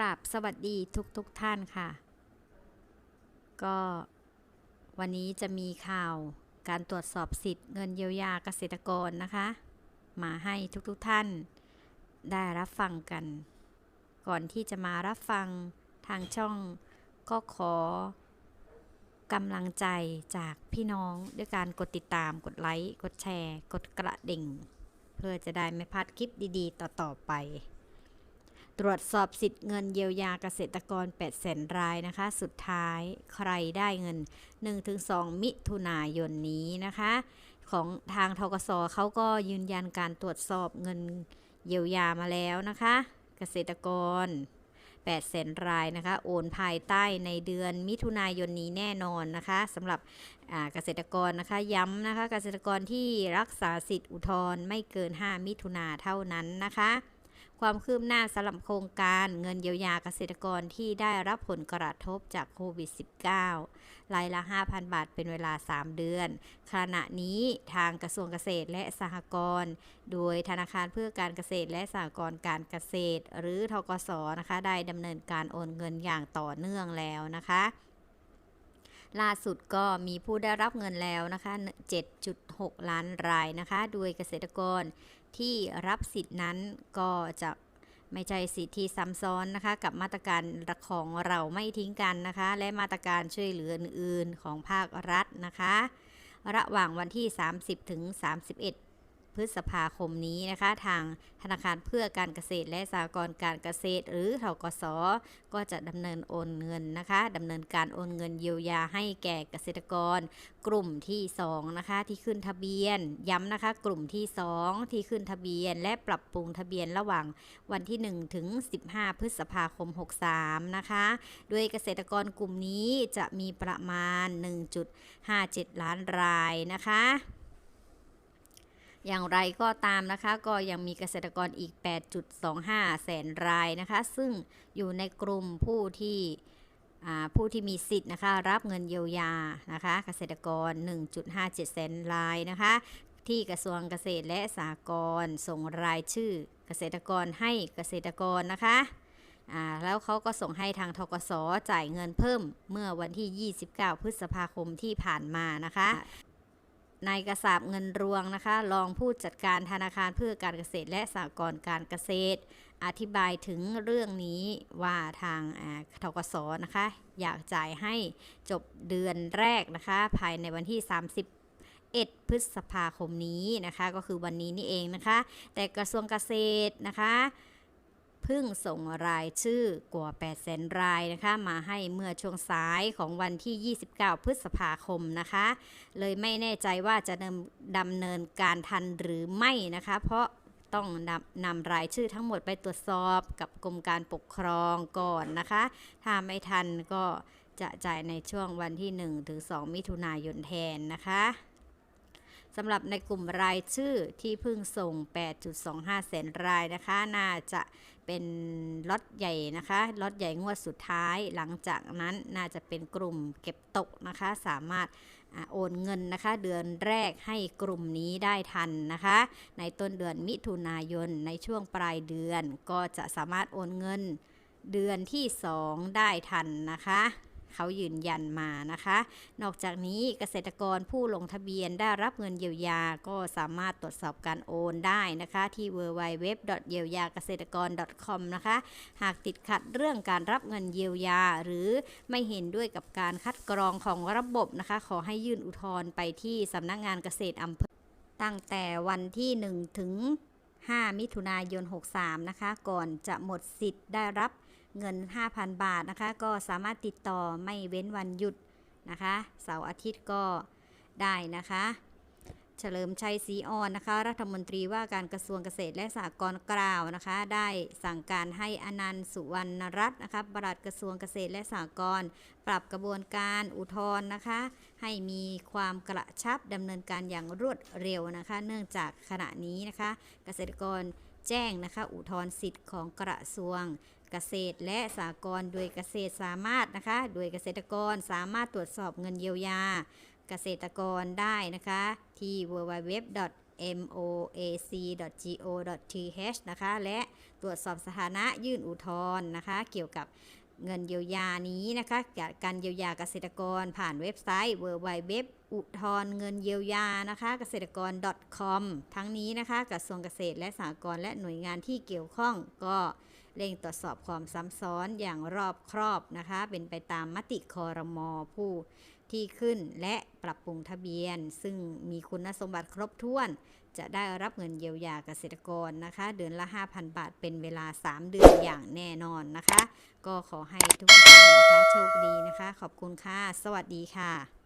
กราบสวัสดีทุกทุกๆท่านค่ะ ก็วันนี้จะมีข่าวการตรวจสอบสิทธิ์เงินเยียวยาเกษตรกรนะคะ มาให้ทุกๆท่านได้รับฟังกัน ก่อนที่จะมารับฟังทางช่องก็ขอกำลังใจจากพี่น้องด้วยการกดติดตามกดไลค์ กดแชร์ กดกระดิ่ง เพื่อจะได้ไม่พลาดคลิปดีๆ ต่อ ๆ ไป ตรวจสอบสิทธิ์เงินเยียวยาเกษตรกร8แสนรายนะคะ สุดท้ายใครได้เงิน 1-2 มิถุนายนนี้นะคะ ของทางทกสเขาก็ยืนยันการตรวจสอบเงินเยียวยามาแล้วนะคะ เกษตรกร8แสนรายนะคะ โอนภายใต้ในเดือนมิถุนายนนี้แน่นอนนะคะสำหรับเกษตรกรนะคะ ย้ำนะคะ เกษตรกรที่รักษาสิทธิอุทธรณ์ไม่เกิน 5 มิถุนาเท่านั้นนะคะ ความคืบหน้าสำหรับโครงการเงินเยียวยาเกษตรกรที่ได้รับผลกระทบจากโควิด -19 รายละ 5,000 บาทเป็นเวลา 3 เดือน ขณะนี้ทางกระทรวงเกษตรและสหกรณ์โดยธนาคารเพื่อการเกษตรและสหกรณ์การเกษตร หรือทกสนะคะได้ดำเนินการโอนเงินอย่างต่อเนื่องแล้วนะคะ ล่าสุดก็มีผู้ได้รับเงินแล้วนะคะ 7.6 ล้านรายนะคะ โดยเกษตรกรที่รับสิทธินั้นก็จะไม่ใช่สิทธิซ้ำซ้อนนะคะ กับมาตรการของเราไม่ทิ้งกันนะคะ และมาตรการช่วยเหลืออื่นๆของภาครัฐนะคะ ระหว่างวันที่ 30 ถึง 31 ฤษภาคมนี้นะคะ ทางธนาคารเพื่อการเกษตรและสหกรณ์การเกษตร หรือทกสก็จะดำเนินโอนเงินนะคะดำเนินการโอนเงินเยียวยาให้แก่เกษตรกร กลุ่มที่2นะคะที่ขึ้นทะเบียน ย้ำนะคะ กลุ่มที่ 2 ที่ขึ้นทะเบียน และปรับปรุงทะเบียนระหว่างวันที่ 1 ถึง 15 พฤษภาคม 63 นะคะ โดยเกษตรกรกลุ่มนี้จะมีประมาณ 1.57 ล้านรายนะคะ อย่างไรก็ตามนะคะก็ยังมีเกษตรกรอีก 8.25 แสนรายนะคะ ซึ่งอยู่ในกลุ่มผู้ที่ผู้ที่มีสิทธิ์นะคะรับเงินเยียวยานะคะ เกษตรกร 1.57 แสนรายนะคะ ที่กระทรวงเกษตรและสหกรณ์ส่งรายชื่อเกษตรกรให้เกษตรกรนะคะแล้วเขาก็ส่งให้ทางทกสจ่ายเงินเพิ่มเมื่อวันที่ 29 พฤษภาคมที่ผ่านมานะคะ นายกระสาบเงินรวงนะคะ รองผู้จัดการธนาคารเพื่อการเกษตรและสหกรณ์การเกษตร อธิบายถึงเรื่องนี้ว่าทางทกสนะคะ อยากจ่ายให้จบเดือนแรกนะคะ ภายในวันที่31พฤษภาคมนี้นะคะ ก็คือวันนี้นี่เองนะคะ แต่กระทรวงเกษตรนะคะ พิ่งส่งรายชื่อกว่า 8 0 0 0 0รายนะคะ มาให้เมื่อช่วงสายของวันที่ 29 พฤษภาคมนะคะ เลยไม่แน่ใจว่าจะดำดำเนินการทันหรือไม่นะคะ เพราะต้องนำนำรายชื่อทั้งหมดไปตรวจสอบกับกรมการปกครองก่อนนะคะ ถ้าไม่ทันก็จะจ่ายในช่วงวันที่ 1 ถึง 2 มิถุนายนแทนนะคะสำหรับในกลุ่มรายชื่อที่เพิ่งส่ง 8.25 แสนรายนะคะ น่าจะ เป็นล็อตใหญ่นะคะล็อตใหญ่งวดสุดท้ายหลังจากนั้นน่าจะเป็นกลุ่มเก็บตกนะคะ สามารถอโอนเงินนะคะ เดือนแรกให้กลุ่มนี้ได้ทันนะคะ ในต้นเดือนมิถุนายนในช่วงปลายเดือน ก็จะสามารถโอนเงินเดือนที่ 2 ได้ทันนะคะ เขายืนยันมานะคะ นอกจากนี้เกษตรกรผู้ลงทะเบียนได้รับเงินเยียวยาก็สามารถตรวจสอบการโอนได้นะคะที่ www. เยียวยาเกษตรกร .com นะคะ หากติดขัดเรื่องการรับเงินเยียวยา หรือไม่เห็นด้วยกับการคัดกรองของระบบนะคะ ขอให้ยื่นอุทธรณ์ไปที่สำนักงานเกษตรอำเภอตั้งแต่วันที่ 1 ถึง 5 มิถุนายน 63 นะคะ ก่อนจะหมดสิทธิ์ได้รับ เงิน 5,000 บาทนะคะ ก็สามารถติดต่อไม่เว้นวันหยุดนะคะ เสาร์อาทิตย์ก็ได้นะคะ เฉลิมชัยศรีอ่อนนะคะ รัฐมนตรีว่าการกระทรวงเกษตรและสหกรณ์กล่าวนะคะ ได้สั่งการให้อนันต์สุวรรณรัตน์นะคะปลัดกระทรวงเกษตรและสหกรณ์ปรับกระบวนการอุทธรณ์นะคะ ให้มีความกระชับดำเนินการอย่างรวดเร็วนะคะ เนื่องจากขณะนี้นะคะ เกษตรกร แจ้งนะคะอุทธรณ์สิทธิ์ของกระทรวงเกษตรและสหกรณ์โดยเกษตรสามารถนะคะ โดยเกษตรกรสามารถตรวจสอบเงินเยียวยา เกษตรกรได้นะคะ ที่ www. moac.go.th นะคะ และตรวจสอบสถานะยื่นอุทธรณ์นะคะ เกี่ยวกับ เงินเยียวยานี้นะคะการเยียวยาเกษตรกรผ่านเว็บไซต์ www อุทธรเงินเยียวยานะคะเกษตรกร .com ทั้งนี้นะคะกระทรวงเกษตรและสหกรณ์และหน่วยงานที่เกี่ยวข้องก็เร่งตรวจสอบความซ้ำซ้อนอย่างรอบครอบนะคะ เป็นไปตามมติคอรมอผู้ที่ขึ้นและปรับปรุงทะเบียน ซึ่งมีคุณสมบัติครบถ้วน จะได้รับเงินเยียวยาเกษตรกรนะคะ เดือนละ 5,000 บาทเป็นเวลา 3 เดือนอย่างแน่นอนนะคะ ก็ขอให้ทุกท่านนะคะโชคดีนะคะ ขอบคุณค่ะ สวัสดีค่ะ